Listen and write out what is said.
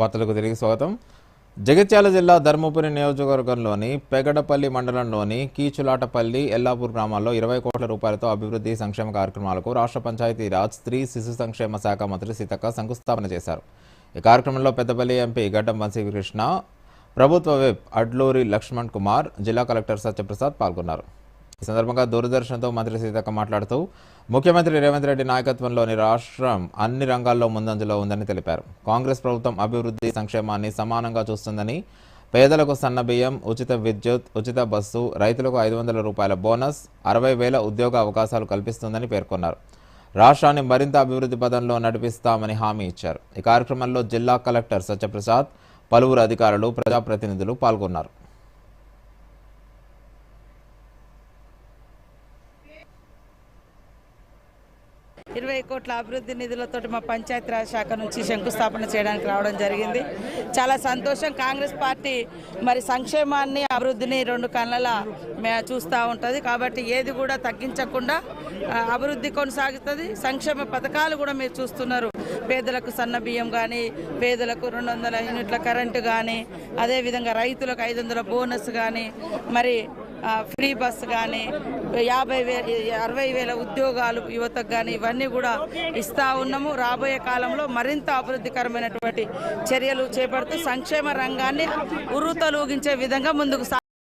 వార్తలకు తిరిగి స్వాగతం. జగిత్యాల జిల్లా ధర్మపురి నియోజకవర్గంలోని పెగడపల్లి మండలంలోని కీచులాటపల్లి ఎల్లాపూర్ గ్రామాల్లో ఇరవై కోట్ల రూపాయలతో అభివృద్ధి సంక్షేమ కార్యక్రమాలకు రాష్ట్ర పంచాయతీరాజ్ స్త్రీ శిశు సంక్షేమ శాఖ మంత్రి సీతక్క శంకుస్థాపన చేశారు. ఈ కార్యక్రమంలో పెద్దపల్లి ఎంపీ గడ్డం వంశీకృష్ణ ప్రభుత్వ విప్ అడ్లూరి లక్ష్మణ్ కుమార్ జిల్లా కలెక్టర్ సత్యప్రసాద్ పాల్గొన్నారు. ఈ సందర్భంగా దూరదర్శన్తో మంత్రి సీతక్క మాట్లాడుతూ ముఖ్యమంత్రి రేవంత్ రెడ్డి నాయకత్వంలోని రాష్ట్రం అన్ని రంగాల్లో ముందంజలో ఉందని తెలిపారు. కాంగ్రెస్ ప్రభుత్వం అభివృద్ధి సంక్షేమాన్ని సమానంగా చూస్తుందని పేదలకు సన్న బియ్యం ఉచిత విద్యుత్ ఉచిత బస్సు రైతులకు ఐదు వందల రూపాయల బోనస్ అరవై వేల ఉద్యోగ అవకాశాలు కల్పిస్తుందని పేర్కొన్నారు. రాష్ట్రాన్ని మరింత అభివృద్ధి పదంలో నడిపిస్తామని హామీ ఇచ్చారు. ఈ కార్యక్రమంలో జిల్లా కలెక్టర్ సత్యప్రసాద్ పలువురు అధికారులు ప్రజాప్రతినిధులు పాల్గొన్నారు. ఇరవై కోట్ల అభివృద్ధి నిధులతో మా పంచాయతీరాజ్ శాఖ నుంచి శంకుస్థాపన చేయడానికి రావడం జరిగింది. చాలా సంతోషం. కాంగ్రెస్ పార్టీ మరి సంక్షేమాన్ని అభివృద్ధిని రెండు కళ్ళల మే- చూస్తూ ఉంటుంది. కాబట్టి ఏది కూడా తగ్గించకుండా అభివృద్ధి కొనసాగుతుంది. సంక్షేమ పథకాలు కూడా మీరు చూస్తున్నారు. పేదలకు సన్న బియ్యం కానీ పేదలకు రెండు వందల యూనిట్ల కరెంటు కానీ అదేవిధంగా రైతులకు ఐదు వందల బోనస్ కానీ మరి ఫ్రీ బస్ కానీ యాభై వేల అరవై వేల ఉద్యోగాలు యువతకు కానీ ఇవన్నీ కూడా ఇస్తా ఉన్నాము. రాబోయే కాలంలో మరింత అభివృద్ధికరమైనటువంటి చర్యలు చేపడుతూ సంక్షేమ రంగాన్ని ఉరుతలూగించే విధంగా ముందుకు